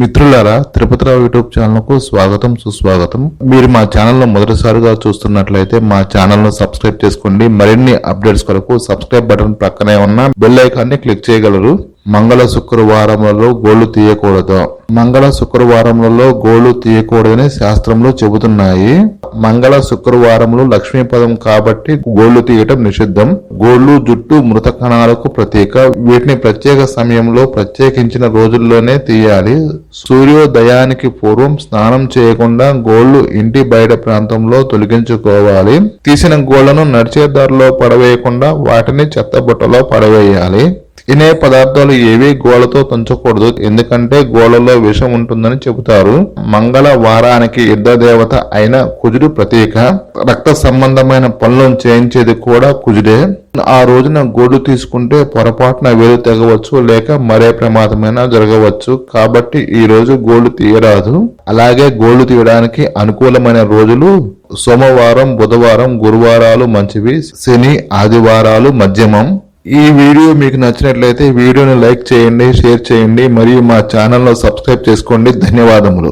మిత్రులారా తిరుపతిరావు యూట్యూబ్ ఛానల్కు స్వాగతం సుస్వాగతం. మీరు మా ఛానల్లో మొదటిసారిగా చూస్తున్నట్లయితే మా ఛానల్ను సబ్స్క్రైబ్ చేసుకోండి. మరిన్ని అప్డేట్స్ కొరకు సబ్స్క్రైబ్ బటన్ ప్రక్కనే ఉన్న బెల్ ఐకాన్ని క్లిక్ చేయగలరు. మంగళ శుక్రవారములలో గోళ్ళు తీయకూడదు. మంగళ శుక్రవారములలో గోళ్ళు తీయకూడదని శాస్త్రంలో చెబుతున్నాయి. మంగళ శుక్రవారములు లక్ష్మీ పదం కాబట్టి గోళ్ళు తీయటం నిషిద్ధం. గోళ్ళు జుట్టు మృత కణాలకు ప్రతీక. వీటిని ప్రత్యేక సమయంలో ప్రత్యేకించిన రోజుల్లోనే తీయాలి. సూర్యోదయానికి పూర్వం స్నానం చేయకుండా గోళ్ళు ఇంటి బయట ప్రాంతంలో తొలగించుకోవాలి. తీసిన గోళ్ళను నడిచే దారిలో పడవేయకుండా వాటిని చెత్తబుట్టలో పడవేయాలి. తినే పదార్థాలు ఏవి గోళతో తుంచకూడదు. ఎందుకంటే గోళలో విషం ఉంటుందని చెబుతారు. మంగళ వారానికి యుద్ధ దేవత అయిన కుజుడు ప్రతీక. రక్త సంబంధమైన పనులను చేయించేది కూడా కుజుడే. ఆ రోజున గోడు తీసుకుంటే పొరపాటున వేలు తెగవచ్చు లేక మరే ప్రమాదమైనా జరగవచ్చు. కాబట్టి ఈ రోజు గోళ్ళు తీయరాదు. అలాగే గోళ్ళు తీయడానికి అనుకూలమైన రోజులు సోమవారం బుధవారం గురువారాలు మంచివి. శని ఆదివారాలు మధ్యమం. ఈ వీడియో మీకు నచ్చినట్లయితే వీడియోని లైక్ చేయండి షేర్ చేయండి మరియు మా ఛానల్లో సబ్స్క్రైబ్ చేసుకోండి. ధన్యవాదములు.